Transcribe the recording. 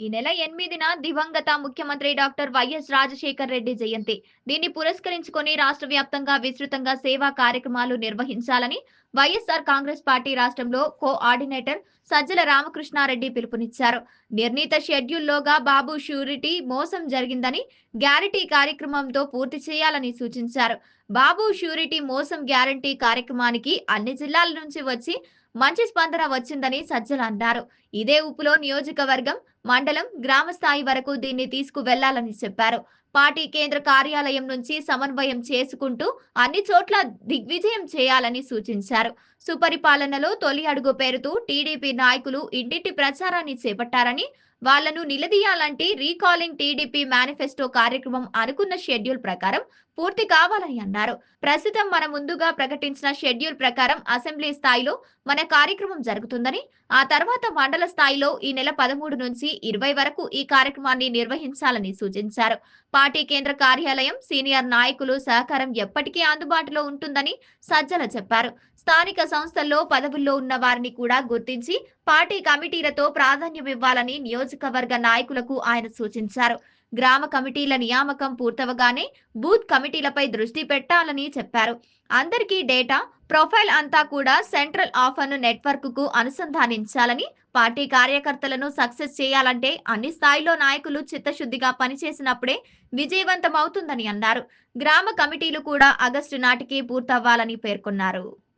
ఈ నెల ఎనిమిదిన దివంగత ముఖ్యమంత్రి డాక్టర్ వైఎస్ రాజశేఖర్ రెడ్డి జయంతి. దీన్ని పురస్కరించుకొని రాష్ట్ర వ్యాప్తంగా విస్తృతంగా సేవా కార్యక్రమాలు నిర్వహించాలని వైఎస్ఆర్ కాంగ్రెస్ పార్టీ రాష్ట్రంలో కోఆర్డినేటర్ సజ్జల రామకృష్ణారెడ్డి పిలుపునిచ్చారు. నిర్ణీత షెడ్యూల్లోగా బాబు షూరిటీ మోసం జరిగిందని గ్యారంటీ కార్యక్రమంతో పూర్తి చేయాలని సూచించారు. బాబు షూరిటీ మోసం గ్యారంటీ కార్యక్రమానికి అన్ని జిల్లాల నుంచి వచ్చి మంచి స్పందన వచ్చిందని సజ్జల అన్నారు. ఇదే ఊపులో నియోజకవర్గం మండలం గ్రామ స్థాయి వరకు దీన్ని తీసుకువెళ్ళాలని చెప్పారు. పార్టీ కేంద్ర కార్యాలయం నుంచి సమన్వయం చేసుకుంటూ అన్ని చోట్ల దిగ్విజయం చేయాలని సూచించారు. సుపరిపాలనలో తొలి అడుగు పేరుతో టీడీపీ నాయకులు ఇంటింటి ప్రచారాన్ని చేపట్టారని వాళ్ళను నిలదీయాలంటే రీకాలింగ్ టీడీపీ మేనిఫెస్టో కార్యక్రమం అనుకున్న షెడ్యూల్ ప్రకారం పూర్తి కావాలని అన్నారు. ప్రస్తుతం మన ముందుగా ప్రకటించిన షెడ్యూల్ ప్రకారం అసెంబ్లీ స్థాయిలో మన కార్యక్రమం జరుగుతుందని ఆ తర్వాత మండల స్థాయిలో ఈ నెల పదమూడు నుంచి ఇరవై వరకు ఈ కార్యక్రమాన్ని నిర్వహించాలని సూచించారు. పార్టీ కేంద్ర కార్యాలయం సీనియర్ నాయకులు సహకారం ఎప్పటికీ అందుబాటులో ఉంటుందని సజ్జల చెప్పారు. స్థానిక సంస్థల్లో పదవుల్లో ఉన్న వారిని కూడా గుర్తించి పార్టీ కమిటీలతో ప్రాధాన్యం ఇవ్వాలని నియోజకవర్గ నాయకులకు ఆయన సూచించారు. గ్రామ కమిటీల నియామకం పూర్తవగానే బూత్ కమిటీలపై దృష్టి పెట్టాలని చెప్పారు. అందరికీ డేటా ప్రొఫైల్ అంతా కూడా సెంట్రల్ ఆఫర్ను నెట్వర్క్కు అనుసంధానించాలని పార్టీ కార్యకర్తలను సక్సెస్ చేయాలంటే అన్ని స్థాయిలో నాయకులు చిత్తశుద్ధిగా పనిచేసినప్పుడే విజయవంతమవుతుందని అన్నారు. గ్రామ కమిటీలు కూడా ఆగస్టు నాటికి పూర్తవ్వాలని పేర్కొన్నారు.